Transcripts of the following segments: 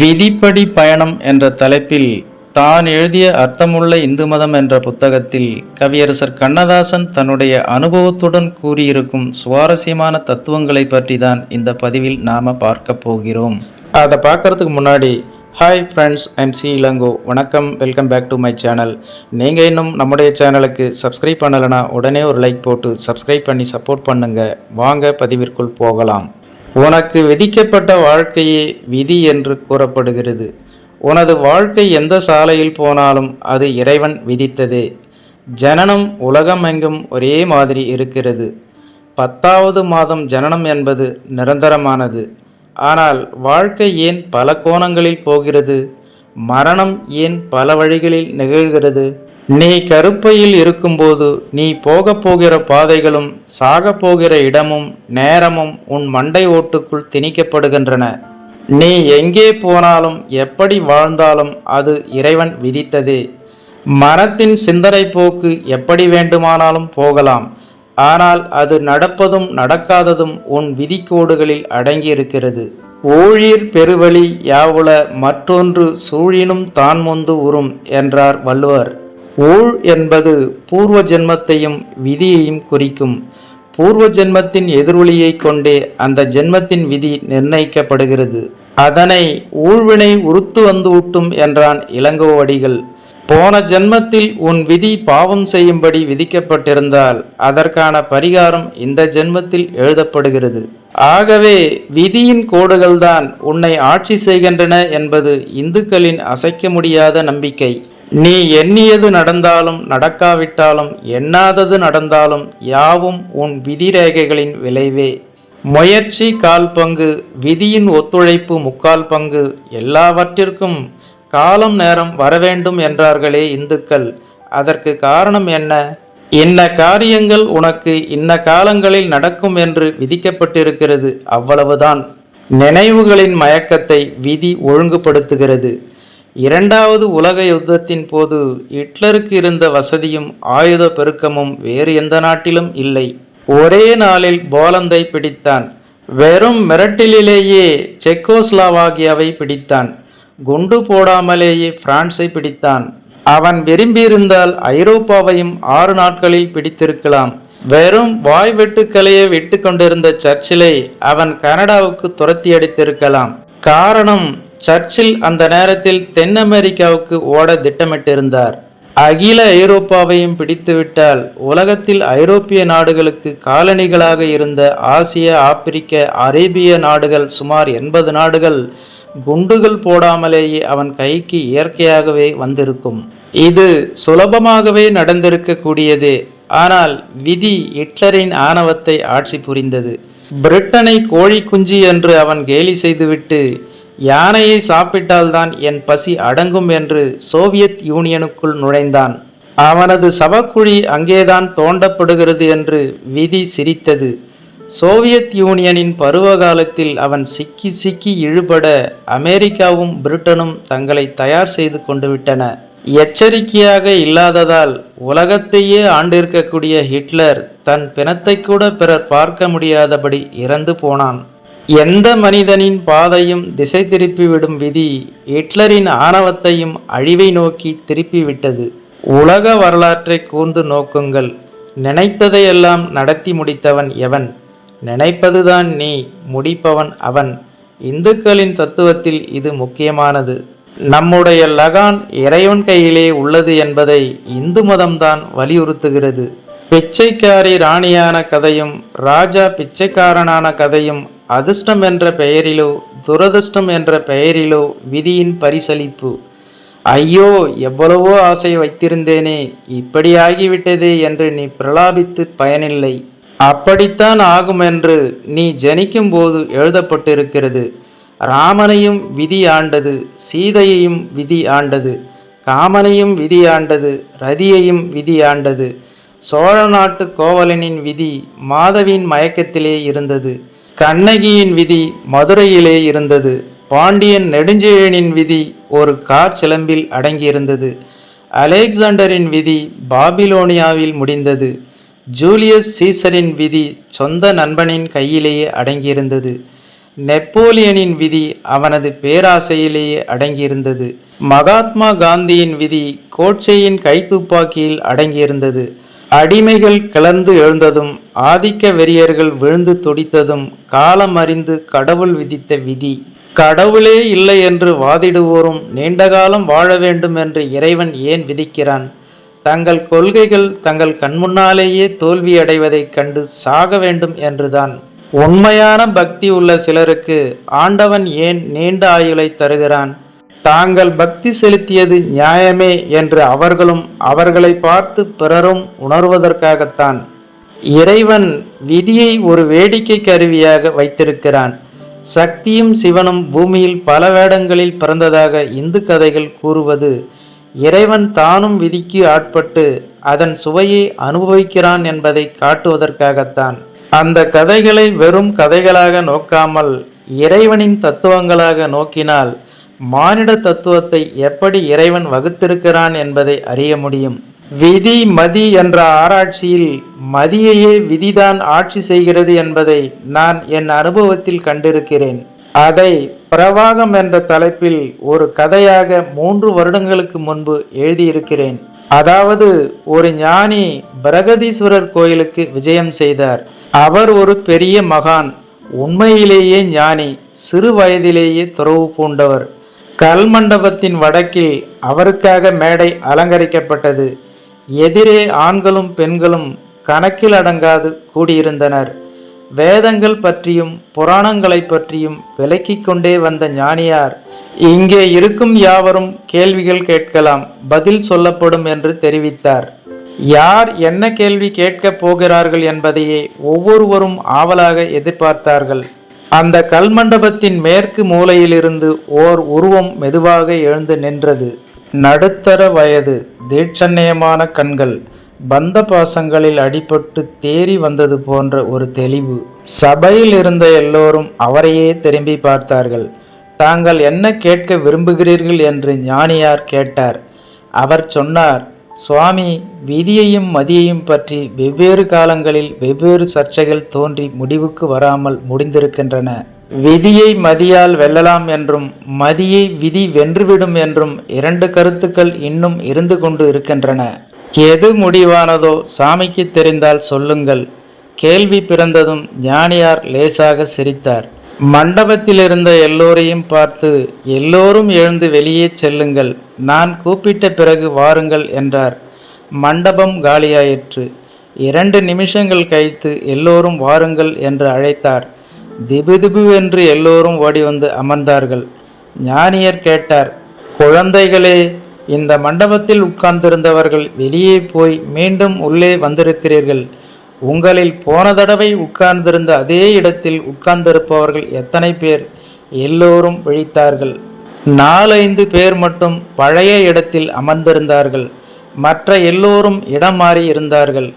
விதிப்படி பயணம் என்ற தலைப்பில் தான் எழுதிய அர்த்தமுள்ள இந்து மதம் என்ற புத்தகத்தில் கவியரசர் கண்ணதாசன் தன்னுடைய அனுபவத்துடன் கூறியிருக்கும் சுவாரஸ்யமான தத்துவங்களை பற்றி தான் இந்த பதிவில் நாம பார்க்க போகிறோம். அதை பார்க்கறதுக்கு முன்னாடி hi friends I'm C Elango வணக்கம் welcome back to my channel நீங்கள் இன்னும் நம்முடைய சேனலுக்கு சப்ஸ்கிரைப் பண்ணலைன்னா உடனே ஒரு லைக் போட்டு சப்ஸ்கிரைப் பண்ணி சப்போர்ட் பண்ணுங்க. வாங்க பதிவிற்குள் போகலாம். உனக்கு விதிக்கப்பட்ட வாழ்க்கையே விதி என்று கூறப்படுகிறது. உனது வாழ்க்கை எந்த சாலையில் போனாலும் அது இறைவன் விதித்ததே. ஜனனம் உலகமெங்கும் ஒரே மாதிரி இருக்கிறது. பத்தாவது மாதம் ஜனனம் என்பது நிரந்தரமானது. ஆனால் வாழ்க்கை ஏன் பல கோணங்களில் போகிறது? மரணம் ஏன் பல வழிகளில் நிகழ்கிறது? நீ கருப்பையில் இருக்கும்போது நீ போகப் போகிற பாதைகளும் சாகப் போகிற இடமும் நேரமும் உன் மண்டை ஓட்டுக்குள் திணிக்கப்படுகின்றன. நீ எங்கே போனாலும் எப்படி வாழ்ந்தாலும் அது இறைவன் விதித்தது. மனத்தின் சிந்தனை போக்கு எப்படி வேண்டுமானாலும் போகலாம். ஆனால் அது நடப்பதும் நடக்காததும் உன் விதிக்கோடுகளில் அடங்கியிருக்கிறது. ஊழீர் பெருவழி யாவுல மற்றொன்று சூழினும் தான் முந்து உறும் என்றார் வள்ளுவர். ஊழ் என்பது பூர்வ ஜென்மத்தையும் விதியையும் குறிக்கும். பூர்வ ஜென்மத்தின் எதிரொலியைக் கொண்டே அந்த ஜென்மத்தின் விதி நிர்ணயிக்கப்படுகிறது. அதனை ஊழ்வினை உறுத்து வந்து ஊட்டும் என்றான் இளங்கோவடிகள். போன ஜென்மத்தில் உன் விதி பாவம் செய்யும்படி விதிக்கப்பட்டிருந்தால் அதற்கான பரிகாரம் இந்த ஜென்மத்தில் எழுதப்படுகிறது. ஆகவே விதியின் கோடுகள்தான் உன்னை ஆட்சி செய்கின்றன என்பது இந்துக்களின் அசைக்க முடியாத நம்பிக்கை. நீ எண்ணியது நடந்தாலும் நடக்காவிட்டாலும் எண்ணாதது நடந்தாலும் யாவும் உன் விதிரேகைகளின் விளைவே. முயற்சி கால் பங்கு விதியின் ஒத்துழைப்பு முக்கால் பங்கு எல்லாவற்றிற்கும் காலம் நேரம் வரவேண்டும் என்றார்களே இந்துக்கள். அதற்கு காரணம் என்ன? இன்ன காரியங்கள் உனக்கு இன்ன காலங்களில் நடக்கும் என்று விதிக்கப்பட்டிருக்கிறது அவ்வளவுதான். நினைவுகளின் மயக்கத்தை விதி ஒழுங்குபடுத்துகிறது. இரண்டாவது உலக யுத்தத்தின் போது ஹிட்லருக்கு இருந்த வசதியும் ஆயுத பெருக்கமும் வேறு எந்த நாட்டிலும் இல்லை. ஒரே நாளில் போலந்தை பிடித்தான். வெறும் மிரட்டிலேயே செக்கோஸ்லாவாகியாவை பிடித்தான். குண்டு போடாமலேயே பிரான்ஸை பிடித்தான். அவன் விரும்பியிருந்தால் ஐரோப்பாவையும் ஆறு நாட்களில் பிடித்திருக்கலாம். வெறும் வாய் வெட்டுக்களையே விட்டு கொண்டிருந்த சர்ச்சிலை அவன் கனடாவுக்கு துரத்தி அடித்திருக்கலாம் காரணம் சர்ச்சில் அந்த நேரத்தில் தென் அமெரிக்காவுக்கு ஓட திட்டமிட்டிருந்தார். அகில ஐரோப்பாவையும் பிடித்துவிட்டால் உலகத்தில் ஐரோப்பிய நாடுகளுக்கு காலனிகளாக இருந்த ஆசிய ஆப்பிரிக்க அரேபிய நாடுகள் சுமார் எண்பது நாடுகள் குண்டுகள் போடாமலேயே அவன் கைக்கு இயற்கையாகவே வந்திருக்கும். இது சுலபமாகவே நடந்திருக்கக்கூடியதே. ஆனால் விதி ஹிட்லரின் ஆணவத்தை ஆட்சி புரிந்தது. பிரிட்டனை கோழி குஞ்சு என்று அவன் கேலி செய்துவிட்டு யானையை சாப்பிட்டால்தான் என் பசி அடங்கும் என்று சோவியத் யூனியனுக்குள் நுழைந்தான். அவனது சவக்குழி அங்கேதான் தோண்டப்படுகிறது என்று விதி சிரித்தது. சோவியத் யூனியனின் பருவ காலத்தில் அவன் சிக்கி சிக்கி இழுபட அமெரிக்காவும் பிரிட்டனும் தங்களை தயார் செய்து கொண்டு விட்டன. எச்சரிக்கையாக இல்லாததால் உலகத்தையே ஆண்டிருக்கக்கூடிய ஹிட்லர் தன் பிணத்தை கூட பிறர் பார்க்க முடியாதபடி இறந்து போனான். எந்த மனிதனின் பாதையும் திசை திருப்பிவிடும் விதி ஹிட்லரின் ஆணவத்தையும் அழிவை நோக்கி திருப்பிவிட்டது. உலக வரலாற்றை கூர்ந்து நோக்குங்கள். நினைத்ததையெல்லாம் நடத்தி முடித்தவன் எவன்? நினைப்பதுதான் நீ முடிப்பவன் அவன். இந்துக்களின் தத்துவத்தில் இது முக்கியமானது. நம்முடைய லகான் இறைவன் கையிலே உள்ளது என்பதை இந்து மதம்தான் வலியுறுத்துகிறது. பிச்சைக்காரி ராணியான கதையும் ராஜா பிச்சைக்காரனான கதையும் அதிர்ஷ்டம் என்ற பெயரிலோ துரதிர்ஷ்டம் என்ற பெயரிலோ விதியின் பரிசளிப்பு. ஐயோ எவ்வளவோ ஆசை வைத்திருந்தேனே இப்படியாகிவிட்டதே என்று நீ பிரலாபித்து பயனில்லை. அப்படித்தான் ஆகும் என்று நீ ஜனிக்கும் போது எழுதப்பட்டிருக்கிறது. ராமனையும் விதி ஆண்டது சீதையையும் விதி ஆண்டது காமனையும் விதி ஆண்டது ரதியையும் விதி ஆண்டது. சோழ நாட்டு கோவலனின் விதி மாதவியின் மயக்கத்திலே இருந்தது. கண்ணகியின் விதி மதுரையிலே இருந்தது. பாண்டியன் நெடுஞ்செழியனின் விதி ஒரு கார் சிலம்பில் அடங்கியிருந்தது. அலெக்சாண்டரின் விதி பாபிலோனியாவில் முடிந்தது. ஜூலியஸ் சீசரின் விதி சொந்த நண்பனின் கையிலேயே அடங்கியிருந்தது. நெப்போலியனின் விதி அவனது பேராசையிலேயே அடங்கியிருந்தது. மகாத்மா காந்தியின் விதி கோட்சேயின் கைத்துப்பாக்கியில் அடங்கியிருந்தது. அடிமைகள் கிளர்ந்து எழுந்ததும் ஆதிக்க வெறியர்கள் விழுந்து துடித்ததும் காலம் அறிந்து கடவுள் விதித்த விதி. கடவுளே இல்லை என்று வாதிடுவோரும் நீண்டகாலம் வாழ வேண்டும் என்று இறைவன் ஏன் விதிக்கிறான்? தங்கள் கொள்கைகள் தங்கள் கண்முன்னாலேயே தோல்வியடைவதைக் கண்டு சாக வேண்டும் என்றுதான். உண்மையான பக்தி உள்ள சிலருக்கு ஆண்டவன் ஏன் நீண்ட ஆயுளை தருகிறான்? தாங்கள் பக்தி செலுத்தியது நியாயமே என்று அவர்களும் அவர்களை பார்த்து பிறரும் உணர்வதற்காகத்தான். இறைவன் விதியை ஒரு வேடிக்கை கருவியாக வைத்திருக்கிறான். சக்தியும் சிவனும் பூமியில் பல வேடங்களில் பிறந்ததாக இந்து கதைகள் கூறுவது இறைவன் தானும் விதிக்கு ஆட்பட்டு அதன் சுவையை அனுபவிக்கிறான் என்பதை காட்டுவதற்காகத்தான். அந்த கதைகளை வெறும் கதைகளாக நோக்காமல் இறைவனின் தத்துவங்களாக நோக்கினால் மானிட தத்துவத்தை எப்படி இறைவன் வகுத்திருக்கிறான் என்பதை அறிய முடியும். விதி மதி என்ற ஆராய்ச்சியில் மதியையே விதிதான் ஆட்சி செய்கிறது என்பதை நான் என் அனுபவத்தில் கண்டிருக்கிறேன். அதை பிரவாகம் என்ற தலைப்பில் ஒரு கதையாக மூன்று வருடங்களுக்கு முன்பு எழுதியிருக்கிறேன். அதாவது ஒரு ஞானி பிரகதீஸ்வரர் கோயிலுக்கு விஜயம் செய்தார். அவர் ஒரு பெரிய மகான். உண்மையிலேயே ஞானி. சிறு வயதிலேயே துறவு பூண்டவர். கல்மண்டபத்தின் வடக்கில் அவருக்காக மேடை அலங்கரிக்கப்பட்டது. எதிரே ஆண்களும் பெண்களும் கணக்கில் அடங்காது கூடியிருந்தனர். வேதங்கள் பற்றியும் புராணங்களை பற்றியும் விளக்கிக் கொண்டே வந்த ஞானியார் இங்கே இருக்கும் யாவரும் கேள்விகள் கேட்கலாம் பதில் சொல்லப்படும் என்று தெரிவித்தார். யார் என்ன கேள்வி கேட்கப் போகிறார்கள் என்பதையே ஒவ்வொருவரும் ஆவலாக எதிர்பார்த்தார்கள். அந்த கல்மண்டபத்தின் மேற்கு மூலையிலிருந்து ஓர் உருவம் மெதுவாக எழுந்து நின்றது. நடுத்தர வயது தீட்சண்யமான கண்கள் பந்த பாசங்களில் அடிபட்டு தேறி வந்தது போன்ற ஒரு தெளிவு. சபையில் இருந்த எல்லோரும் அவரையே திரும்பி பார்த்தார்கள். தாங்கள் என்ன கேட்க விரும்புகிறீர்கள்? என்று ஞானியார் கேட்டார். அவர் சொன்னார் சுவாமி விதியையும் மதியையும் பற்றி வெவ்வேறு காலங்களில் வெவ்வேறு சர்ச்சைகள் தோன்றி முடிவுக்கு வராமல் முடிந்திருக்கின்றன. விதியை மதியால் வெல்லலாம் என்றும் மதியை விதி வென்றுவிடும் என்றும் இரண்டு கருத்துக்கள் இன்னும் இருந்து கொண்டு இருக்கின்றன. எது முடிவானதோ சாமிக்கு தெரிந்தால் சொல்லுங்கள். கேள்வி பிறந்ததும் ஞானியார் லேசாக சிரித்தார். மண்டபத்தில் இருந்த எல்லோரையும் பார்த்து எல்லோரும் எழுந்து வெளியே செல்லுங்கள். நான் கூப்பிட்ட பிறகு வாருங்கள் என்றார். மண்டபம் காலியாயிற்று. இரண்டு நிமிஷங்கள் கழித்து எல்லோரும் வாருங்கள் என்று அழைத்தார். திபுதிபு என்று எல்லோரும் ஓடி வந்து அமர்ந்தார்கள். ஞானியர் கேட்டார் குழந்தைகளே இந்த மண்டபத்தில் உட்கார்ந்திருந்தவர்கள் வெளியே போய் மீண்டும் உள்ளே வந்திருக்கிறீர்கள். உங்களில் போன தடவை உட்கார்ந்திருந்த அதே இடத்தில் உட்கார்ந்திருப்பவர்கள் எத்தனை பேர்? எல்லோரும் விழித்தார்கள். நாலைந்து பேர் மட்டும் பழைய இடத்தில் அமர்ந்திருந்தார்கள். மற்ற எல்லோரும் இடம் மாறி இருந்தார்கள்.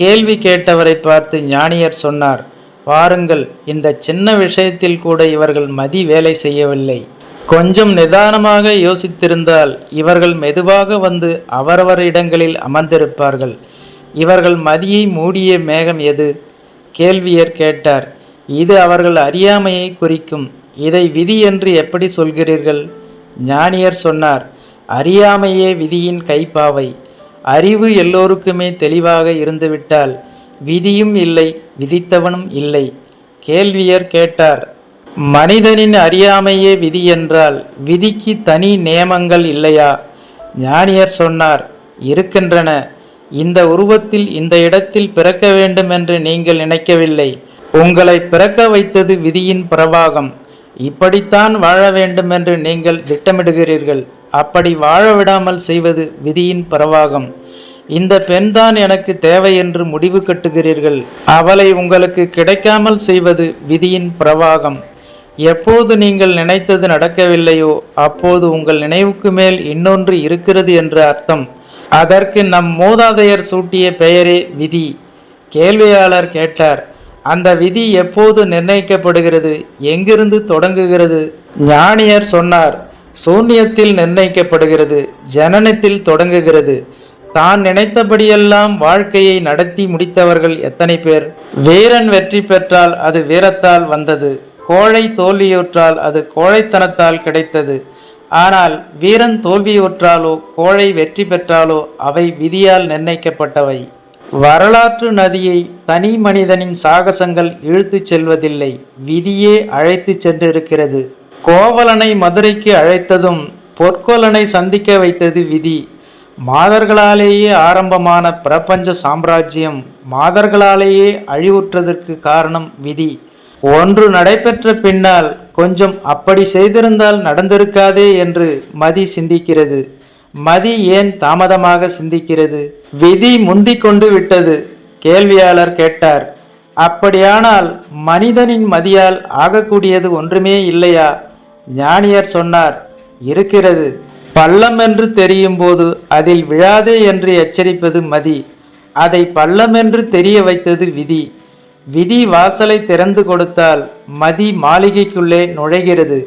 கேள்வி கேட்டவரை பார்த்து ஞானியர் சொன்னார் பாருங்கள் இந்த சின்ன விஷயத்தில் கூட இவர்கள் மதி வேலை செய்யவில்லை. கொஞ்சம் நிதானமாக யோசித்திருந்தால் இவர்கள் மெதுவாக வந்து அவரவர் இடங்களில் அமர்ந்திருப்பார்கள். இவர்கள் மதியை மூடிய மேகம் எது? கேள்வியர் கேட்டார். இது அவர்கள் அறியாமையை குறிக்கும். இதை விதி என்று எப்படி சொல்கிறீர்கள்? ஞானியர் சொன்னார் அறியாமையே விதியின் கைப்பாவை. அறிவு எல்லோருக்குமே தெளிவாக இருந்துவிட்டால் விதியும் இல்லை விதித்தவனும் இல்லை. கேள்வியர் கேட்டார் மனிதனின் அறியாமையே விதி என்றால் விதிக்கு தனி நியமங்கள் இல்லையா? ஞானியர் சொன்னார் இருக்கின்றன. இந்த உருவத்தில் இந்த இடத்தில் பிறக்க வேண்டும் என்று நீங்கள் நினைக்கவில்லை. உங்களை பிறக்க வைத்தது விதியின் பிரவாகம். இப்படித்தான் வாழ வேண்டும் என்று நீங்கள் திட்டமிடுகிறீர்கள். அப்படி வாழ விடாமல் செய்வது விதியின் பிரவாகம். இந்த பெண்தான் எனக்கு தேவை என்று முடிவு கட்டுகிறீர்கள். அவளை உங்களுக்கு கிடைக்காமல் செய்வது விதியின் பிரவாகம். எப்போது நீங்கள் நினைத்தது நடக்கவில்லையோ அப்போது உங்கள் நினைவுக்கு மேல் இன்னொன்று இருக்கிறது என்று அர்த்தம். அதற்கு நம் மூதாதையர் சூட்டிய பெயரே விதி. கேள்வியாளர் கேட்டார் அந்த விதி எப்போது நிர்ணயிக்கப்படுகிறது? எங்கிருந்து தொடங்குகிறது? ஞானியர் சொன்னார் சூன்யத்தில் நிர்ணயிக்கப்படுகிறது ஜனனத்தில் தொடங்குகிறது. தான் நினைத்தபடியெல்லாம் வாழ்க்கையை நடத்தி முடித்தவர்கள் எத்தனை பேர்? வீரன் வெற்றி பெற்றால் அது வீரத்தால் வந்தது. கோழை தோல்வியுற்றால் அது கோழைத்தனத்தால் கிடைத்தது. ஆனால் வீரன் தோல்வியுற்றாலோ கோழை வெற்றி பெற்றாலோ அவை விதியால் நிர்ணயிக்கப்பட்டவை. வரலாற்று நதியை தனி மனிதனின் சாகசங்கள் இழுத்துச் செல்வதில்லை விதியே அழைத்துச் சென்றிருக்கிறது. கோவலனை மதுரைக்கு அழைத்ததும் பொற்கோலனை சந்திக்க வைத்தது விதி. மாதர்களாலேயே ஆரம்பமான பிரபஞ்ச சாம்ராஜ்யம் மாதர்களாலேயே அழிவுற்றதற்கு காரணம் விதி. ஒன்று நடைபெற்ற பின்னால் கொஞ்சம் அப்படி செய்திருந்தால் நடந்திருக்காதே என்று மதி சிந்திக்கிறது. மதி ஏன் தாமதமாக சிந்திக்கிறது? விதி முந்தி கொண்டு விட்டது கேள்வியாளர் கேட்டார். அப்படியானால் மனிதனின் மதியால் ஆகக்கூடியது ஒன்றுமே இல்லையா? ஞானியர் சொன்னார் இருக்கிறது. பள்ளம் என்று தெரியும் போது அதில் விழாதே என்று எச்சரிப்பது மதி. அதை பள்ளம் என்று தெரிய வைத்தது விதி. விதி வாசலை திறந்து கொடுத்தால் மதி மாளிகைக்குள்ளே நுழைகிறது.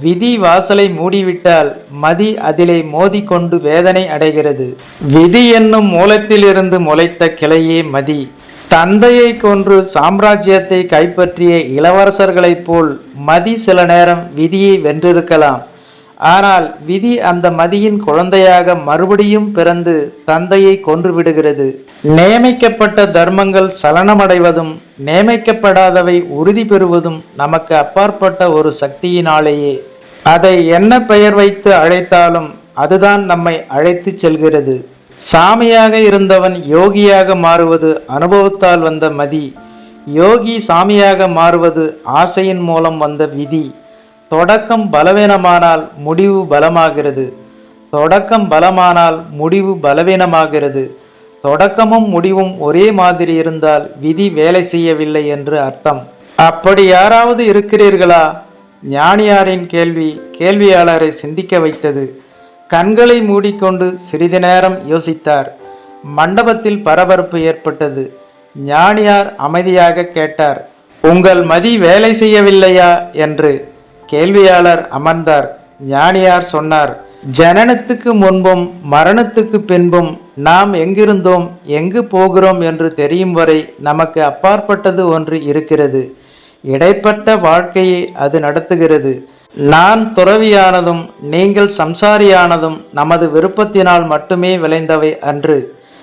விதி வாசலை மூடிவிட்டால் மதி அதிலே மோதிக்கொண்டு வேதனை அடைகிறது. விதி என்னும் மூலத்திலிருந்து முளைத்த கிளையே மதி. தந்தையை கொன்று சாம்ராஜ்யத்தை கைப்பற்றிய இளவரசர்களைப் போல் மதி சில நேரம் விதியை வென்றிருக்கலாம். ஆனால் விதி அந்த மதியின் குழந்தையாக மறுபடியும் பிறந்து தந்தையை கொன்று விடுகிறது நியமிக்கப்பட்ட தர்மங்கள் சலனமடைவதும் நியமிக்கப்படாதவை உறுதி பெறுவதும் நமக்கு அப்பாற்பட்ட ஒரு சக்தியினாலேயே. அதை என்ன பெயர் வைத்து அழைத்தாலும் அதுதான் நம்மை அழைத்து செல்கிறது. சாமியாக இருந்தவன் யோகியாக மாறுவது அனுபவத்தால் வந்த மதி யோகி சாமியாக மாறுவது ஆசையின் மூலம் வந்த விதி. தொடக்கம் பலவீனமானால் முடிவு பலமாகிறது. தொடக்கம் பலமானால் முடிவு பலவீனமாகிறது. தொடக்கமும் முடிவும் ஒரே மாதிரி இருந்தால் விதி வேலை செய்யவில்லை என்று அர்த்தம். அப்படி யாராவது இருக்கிறீர்களா? ஞானியாரின் கேள்வி கேள்வியாளரை சிந்திக்க வைத்தது. கண்களை மூடிக்கொண்டு சிறிது நேரம் யோசித்தார். மண்டபத்தில் பரபரப்பு ஏற்பட்டது. ஞானியார் அமைதியாக கேட்டார் உங்கள் மதி வேலை செய்யவில்லையா? என்று. கேள்வியாளர் அமர்ந்தார். ஞானியார் சொன்னார் ஜனனத்துக்கு முன்பும் மரணத்துக்கு பின்பும் நாம் எங்கிருந்தோம் எங்கு போகிறோம் என்று தெரியும் வரை நமக்கு அப்பாற்பட்டது ஒன்று இருக்கிறது. இடைப்பட்ட வாழ்க்கையை அது நடத்துகிறது. நான் துறவியானதும் நீங்கள் சம்சாரியானதும் நமது விருப்பத்தினால் மட்டுமே விளைந்தவை அன்று.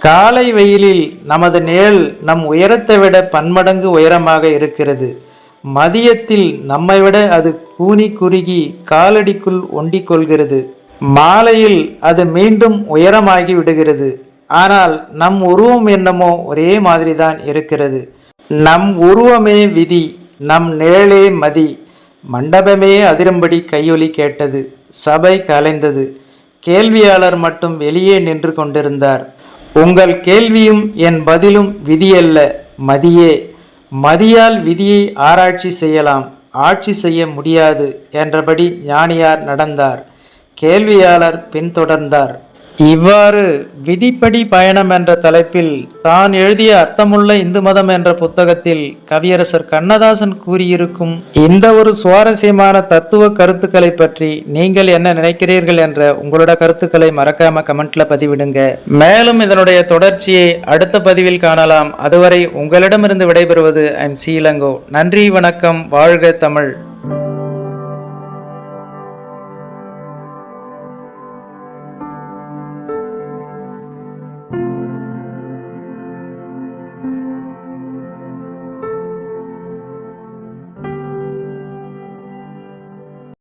காலை வெயிலில் நமது நிழல் நம் உயரத்தை விட பன்மடங்கு உயரமாக இருக்கிறது. மதியத்தில் நம்மை விட அது கூனி குறுகி காலடிக்குள் ஒண்டிக் கொள்கிறது மாலையில் அது மீண்டும் உயரமாகி விடுகிறது. ஆனால் நம் உருவம் என்னமோ ஒரே மாதிரிதான் இருக்கிறது. நம் உருவமே விதி நம் நிழலே மதி. மண்டபமே அதிரும்படி கையொலி கேட்டது. சபை கலைந்தது. கேள்வியாளர் மட்டும் வெளியே நின்று கொண்டிருந்தார். உங்கள் கேள்வியும் என் பதிலும் விதியல்ல மதியே. மதியால் விதியை ஆராய்ச்சி செய்யலாம் ஆட்சி செய்ய முடியாது என்றபடி ஞானியார் நடந்தார். கேள்வியாளர் பின்தொடர்ந்தார். இவ்வாறு விதிப்படி பயணம் என்ற தலைப்பில் தான் எழுதிய அர்த்தமுள்ள இந்து மதம் என்ற புத்தகத்தில் கவியரசர் கண்ணதாசன் கூறியிருக்கும் இந்த ஒரு சுவாரஸ்யமான தத்துவ கருத்துக்களை பற்றி நீங்கள் என்ன நினைக்கிறீர்கள் என்ற உங்களோட கருத்துக்களை மறக்காம கமெண்ட்ல பதிவிடுங்க. மேலும் இதனுடைய தொடர்ச்சியை அடுத்த பதிவில் காணலாம். அதுவரை உங்களிடமிருந்து விடைபெறுவது ஐம் சீலங்கோ நன்றி வணக்கம். வாழ்க தமிழ்.